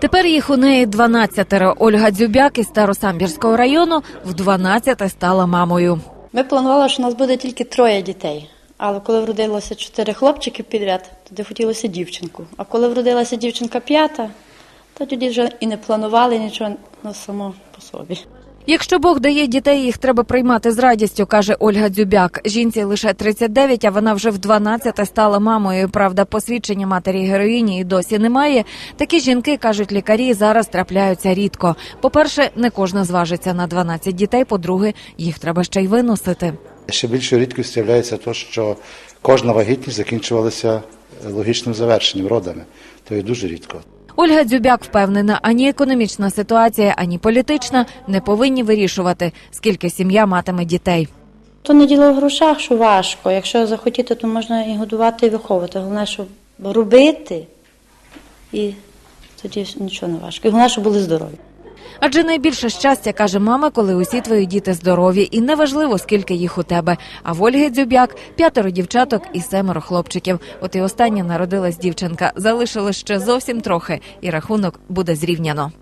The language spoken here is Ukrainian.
Тепер їх у неї 12. Ольга Дзюбяк із Старосамбірського району в 12 стала мамою. Ми планували, що у нас буде тільки троє дітей. Але коли вродилося чотири хлопчики підряд, тоді хотілося дівчинку. А коли вродилася дівчинка п'ята, то тоді вже і не планували нічого ну, само по собі. Якщо Бог дає дітей, їх треба приймати з радістю, каже Ольга Дзюбяк. Жінці лише 39, а вона вже в 12 стала мамою. Правда, посвідчення матері героїні і досі немає. Такі жінки, кажуть лікарі, зараз трапляються рідко. По-перше, не кожна зважиться на 12 дітей. По-друге, їх треба ще й виносити. Ще більшою рідкістю є те, що кожна вагітність закінчувалася логічним завершенням родами. То є дуже рідко. Ольга Дзюбяк впевнена, ані економічна ситуація, ані політична не повинні вирішувати, скільки сім'я матиме дітей. То не діло в грошах, що важко. Якщо захотіти, то можна і годувати, і виховувати. Головне, щоб робити, і тоді нічого не важко. І головне, щоб були здорові. Адже найбільше щастя каже мама, коли усі твої діти здорові, і неважливо, скільки їх у тебе. А в Ольги Дзюбяк п'ятеро дівчаток і семеро хлопчиків. От і остання народилась дівчинка. Залишилось ще зовсім трохи, і рахунок буде зрівняно.